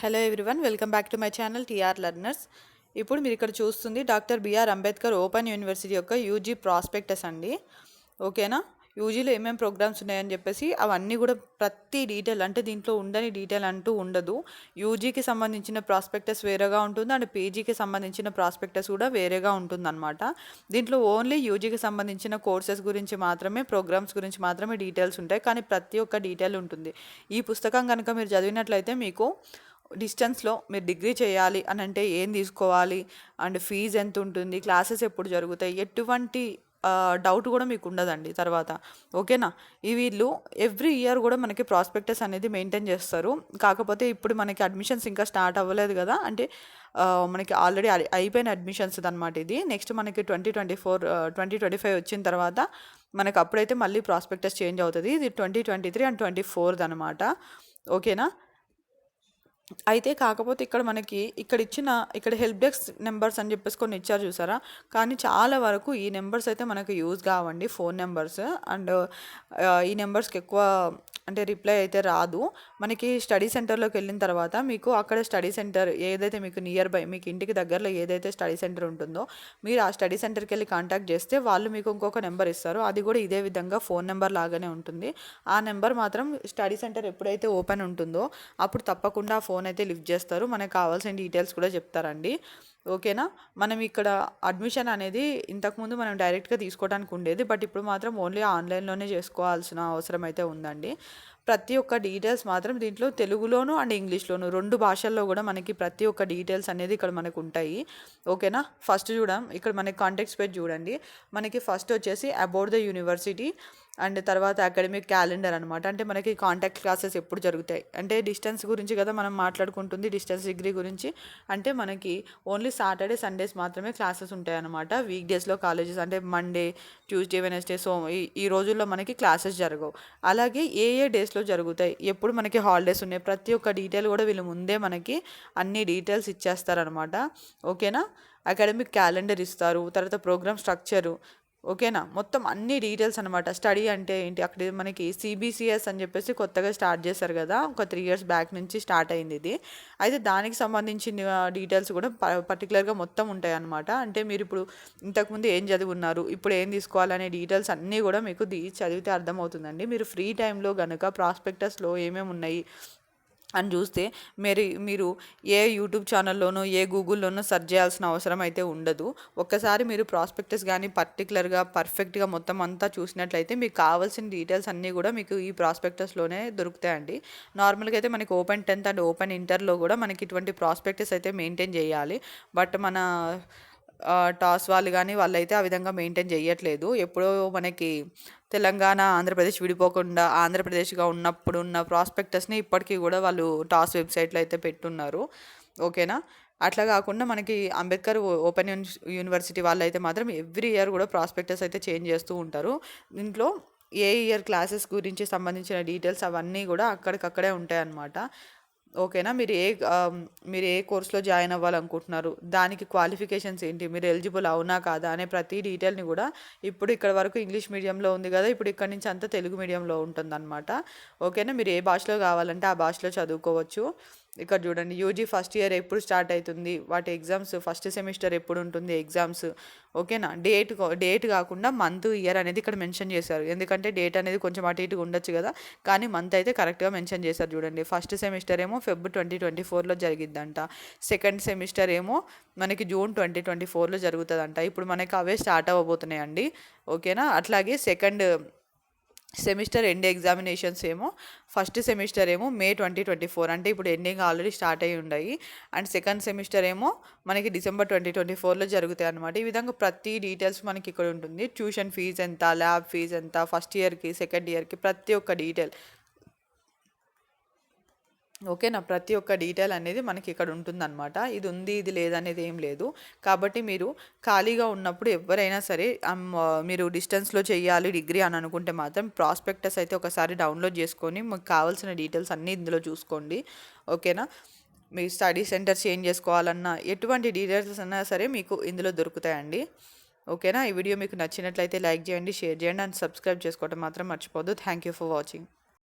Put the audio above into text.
Hello everyone welcome back to my channel TR learners ఇప్పుడు మీరు ఇక్కడ చూస్తుంది doctor BR Ambedkar open university యొక్క యూజీ ప్రాస్పెక్టస్ అండి. ఓకేనా? యూజీలో ఏమేమి ప్రోగ్రామ్స్ ఉన్నాయని చెప్పేసి అవన్నీ కూడా ప్రతి డీటెయిల్ అంటే దీంట్లో ఉండని డీటెయిల్ అంటూ ఉండదు. యూజీకి సంబంధించిన ప్రాస్పెక్టస్ వేరేగా ఉంటుంది అండ్ పీజీకి సంబంధించిన ప్రాస్పెక్టస్ కూడా వేరేగా ఉంటుందన్నమాట. దీంట్లో ఓన్లీ యూజీకి సంబంధించిన కోర్సెస్ గురించి మాత్రమే ప్రోగ్రామ్స్ గురించి మాత్రమే డీటెయిల్స్ ఉంటాయి. కానీ ప్రతి ఒక్క డీటెయిల్ ఉంటుంది. ఈ పుస్తకం కనుక మీరు చదివినట్లయితే మీకు డిస్టెన్స్లో మీరు డిగ్రీ చేయాలి అని అంటే ఏం తీసుకోవాలి? అండ్ ఫీజు ఎంత ఉంటుంది క్లాసెస్ ఎప్పుడు జరుగుతాయి? ఎటువంటి డౌట్ కూడా మీకు ఉండదండి తర్వాత. ఓకేనా? ఈ వీళ్ళు ఎవ్రీ ఇయర్ కూడా మనకి ప్రాస్పెక్టస్ అనేది మెయింటైన్ చేస్తారు. కాకపోతే ఇప్పుడు మనకి అడ్మిషన్స్ ఇంకా స్టార్ట్ అవ్వలేదు కదా? అంటే మనకి ఆల్రెడీ అయిపోయిన అడ్మిషన్స్ అనమాట ఇది. నెక్స్ట్ మనకి twenty twenty four twenty twenty five వచ్చిన తర్వాత మనకు అప్పుడైతే మళ్ళీ ప్రాస్పెక్టస్ చేంజ్ అవుతుంది. ఇది twenty twenty three and twenty ఫోర్ది అనమాట ఓకేనా? అయితే కాకపోతే ఇక్కడ మనకి ఇక్కడ ఇచ్చిన ఇక్కడ హెల్ప్ డెస్క్ నెంబర్స్ అని చెప్పేసి కొన్ని ఇచ్చారు చూసారా? కానీ చాలా వరకు ఈ నెంబర్స్ అయితే మనకు యూజ్ కావండి ఫోన్ నెంబర్స్ అండ్ ఈ నెంబర్స్కి ఎక్కువ అంటే రిప్లై అయితే రాదు. మనకి స్టడీ సెంటర్లోకి వెళ్ళిన తర్వాత మీకు అక్కడ స్టడీ సెంటర్ ఏదైతే మీకు నియర్ బై మీకు ఇంటికి దగ్గరలో ఏదైతే స్టడీ సెంటర్ ఉంటుందో మీరు ఆ స్టడీ సెంటర్కి వెళ్ళి కాంటాక్ట్ చేస్తే వాళ్ళు మీకు ఇంకొక నెంబర్ ఇస్తారు. అది కూడా ఇదే విధంగా ఫోన్ నెంబర్ లాగానే ఉంటుంది. ఆ నెంబర్ మాత్రం స్టడీ సెంటర్ ఎప్పుడైతే ఓపెన్ ఉంటుందో అప్పుడు తప్పకుండా ఫోన్ అయితే లిఫ్ట్ చేస్తారు. మనకు కావాల్సిన డీటెయిల్స్ కూడా చెప్తారండి. ఓకేనా? మనం ఇక్కడ అడ్మిషన్ అనేది ఇంతకుముందు మనం డైరెక్ట్గా తీసుకోవడానికి ఉండేది బట్ ఇప్పుడు మాత్రం ఓన్లీ ఆన్లైన్లోనే చేసుకోవాల్సిన అవసరం అయితే ఉందండి. ప్రతి ఒక్క డీటెయిల్స్ మాత్రం దీంట్లో తెలుగులోను అండ్ ఇంగ్లీష్లోను రెండు భాషల్లో కూడా మనకి ప్రతి ఒక్క డీటెయిల్స్ అనేది ఇక్కడ మనకు ఉంటాయి. ఓకేనా? ఫస్ట్ చూడం ఇక్కడ మనకి కాంటాక్ట్స్ పేజ్ చూడండి. మనకి ఫస్ట్ వచ్చేసి అబౌట్ ద యూనివర్సిటీ. అండ్ తర్వాత అకాడమిక్ క్యాలెండర్ అనమాట అంటే మనకి కాంటాక్ట్ క్లాసెస్ ఎప్పుడు జరుగుతాయి. అంటే డిస్టెన్స్ గురించి కదా మనం మాట్లాడుకుంటుంది డిస్టెన్స్ డిగ్రీ గురించి. అంటే మనకి ఓన్లీ సాటర్డే సండేస్ మాత్రమే క్లాసెస్ ఉంటాయి అనమాట వీక్ డేస్లో కాలేజెస్ అంటే మండే ట్యూస్డే వెనస్డే సో ఈ రోజుల్లో మనకి క్లాసెస్ జరగవు. అలాగే ఏ ఏ డేస్లో జరుగుతాయి? ఎప్పుడు మనకి హాలిడేస్ ఉన్నాయి? ప్రతి ఒక్క డీటెయిల్ కూడా వీళ్ళు ముందే మనకి అన్ని డీటెయిల్స్ ఇచ్చేస్తారనమాట ఓకేనా? అకాడమిక్ క్యాలెండర్ ఇస్తారు. తర్వాత ప్రోగ్రామ్ స్ట్రక్చరు. ఓకేనా? మొత్తం అన్ని డీటెయిల్స్ అనమాట స్టడీ అంటే ఏంటి? అక్కడ మనకి సిబిసిఎస్ అని చెప్పేసి కొత్తగా స్టార్ట్ చేశారు కదా. ఒక త్రీ ఇయర్స్ బ్యాక్ నుంచి స్టార్ట్ అయింది ఇది. అయితే దానికి సంబంధించిన డీటెయిల్స్ కూడా పర్టికులర్గా మొత్తం ఉంటాయి అనమాట అంటే మీరు ఇప్పుడు ఇంతకుముందు ఏం చదివి ఉన్నారు ఇప్పుడు ఏం తీసుకోవాలనే డీటెయిల్స్ అన్నీ కూడా మీకు చదివితే అర్థమవుతుందండి. మీరు ఫ్రీ టైంలో కనుక ప్రాస్పెక్టస్లో ఏమేమి ఉన్నాయి? అని చూస్తే మీరు మీరు ఏ యూట్యూబ్ ఛానల్లోనో ఏ గూగుల్లోనో సెర్చ్ చేయాల్సిన అవసరం అయితే ఉండదు. ఒక్కసారి మీరు ప్రాస్పెక్టస్ కానీ పర్టికులర్గా పర్ఫెక్ట్గా మొత్తం అంతా చూసినట్లయితే మీకు కావాల్సిన డీటెయిల్స్ అన్నీ కూడా మీకు ఈ ప్రాస్పెక్టస్లోనే దొరుకుతాయండి. నార్మల్గా అయితే మనకి ఓపెన్ టెన్త్ అండ్ ఓపెన్ ఇంటర్లో కూడా మనకి ఇటువంటి ప్రాస్పెక్టస్ అయితే మెయింటైన్ చేయాలి. బట్ మన టాస్ వాళ్ళు కానీ వాళ్ళైతే ఆ విధంగా మెయింటైన్ చేయట్లేదు ఎప్పుడో మనకి తెలంగాణ ఆంధ్రప్రదేశ్ విడిపోకుండా ఆంధ్రప్రదేశ్గా ఉన్నప్పుడు ఉన్న ప్రాస్పెక్టస్ని ఇప్పటికీ కూడా వాళ్ళు టాస్ వెబ్సైట్లో అయితే పెట్టున్నారు. ఓకేనా? అట్లా కాకుండా మనకి అంబేద్కర్ ఓపెన్ యూనివర్సిటీ వాళ్ళు అయితే మాత్రం ఎవ్రీ ఇయర్ కూడా ప్రాస్పెక్టస్ అయితే చేంజ్ చేస్తూ ఉంటారు. దీంట్లో ఏ ఇయర్ క్లాసెస్ గురించి సంబంధించిన డీటెయిల్స్ అవన్నీ కూడా అక్కడికక్కడే ఉంటాయన్నమాట. ఓకేనా? మీరు ఏ మీరు ఏ కోర్స్లో జాయిన్ అవ్వాలనుకుంటున్నారు? దానికి క్వాలిఫికేషన్స్ ఏంటి? మీరు ఎలిజిబుల్ అవునా కాదా? అనే ప్రతి డీటెయిల్ని కూడా ఇప్పుడు ఇక్కడ వరకు ఇంగ్లీష్ మీడియంలో ఉంది కదా ఇప్పుడు ఇక్కడ నుంచి అంతా తెలుగు మీడియంలో ఉంటుందన్నమాట. ఓకేనా? మీరు ఏ భాషలో కావాలంటే ఆ భాషలో చదువుకోవచ్చు. ఇక్కడ చూడండి యూజీ ఫస్ట్ ఇయర్ ఎప్పుడు స్టార్ట్ అవుతుంది వాటి ఎగ్జామ్స్ ఫస్ట్ సెమిస్టర్ ఎప్పుడు ఉంటుంది ఎగ్జామ్స్ ఓకేనా డేట్ డేట్ కాకుండా మంత్ ఇయర్ అనేది ఇక్కడ మెన్షన్ చేశారు. ఎందుకంటే డేట్ అనేది కొంచెం అటు ఇటుగా ఉండొచ్చు కదా కానీ మంత్ అయితే కరెక్ట్గా మెన్షన్ చేశారు చూడండి. ఫస్ట్ సెమిస్టర్ ఏమో ఫెబ్ ట్వంటీ ట్వంటీ ఫోర్లో జరిగిద్దంట. సెకండ్ సెమిస్టర్ ఏమో మనకి జూన్ ట్వంటీ ట్వంటీ ఫోర్లో జరుగుతుందంట. ఇప్పుడు మనకి అవే స్టార్ట్ అవ్వబోతున్నాయండి ఓకేనా అట్లాగే సెకండ్ సెమిస్టర్ ఎండ్ ఎగ్జామినేషన్స్ ఏమో ఫస్ట్ సెమిస్టర్ ఏమో మే ట్వంటీ ట్వంటీ ఫోర్. అంటే ఇప్పుడు ఎండింగ్ ఆల్రెడీ స్టార్ట్ అయ్యి ఉన్నాయి అండ్ సెకండ్ సెమిస్టర్ ఏమో మనకి డిసెంబర్ ట్వంటీ ట్వంటీ ఫోర్లో జరుగుతాయి అనమాట ఈ విధంగా ప్రతి డీటెయిల్స్ మనకి ఇక్కడ ఉంటుంది. ట్యూషన్ ఫీజు ఎంత ల్యాబ్ ఫీజు ఎంత ఫస్ట్ ఇయర్కి సెకండ్ ఇయర్కి ప్రతి ఒక్క డీటెయిల్. ఓకేనా ప్రతి ఒక్క డీటెయిల్ అనేది మనకి ఇక్కడ ఉంటుందన్నమాట. ఇది ఉంది ఇది లేదనేది ఏం లేదు. కాబట్టి మీరు ఖాళీగా ఉన్నప్పుడు ఎవరైనా సరే మీరు డిస్టెన్స్లో చేయాలి డిగ్రీ అని అనుకుంటే మాత్రం ప్రాస్పెక్టస్ అయితే ఒకసారి డౌన్లోడ్ చేసుకొని మీకు కావాల్సిన డీటెయిల్స్ అన్నీ ఇందులో చూసుకోండి. ఓకేనా? మీ స్టడీ సెంటర్ చేంజ్ చేసుకోవాలన్నా ఎటువంటి డీటెయిల్స్ అన్నా సరే మీకు ఇందులో దొరుకుతాయండి. ఓకేనా? ఈ వీడియో మీకు నచ్చినట్లయితే లైక్ చేయండి షేర్ చేయండి అండ్ సబ్స్క్రైబ్ చేసుకోవడం మాత్రం మర్చిపోద్దు థ్యాంక్ యూ ఫర్ వాచింగ్.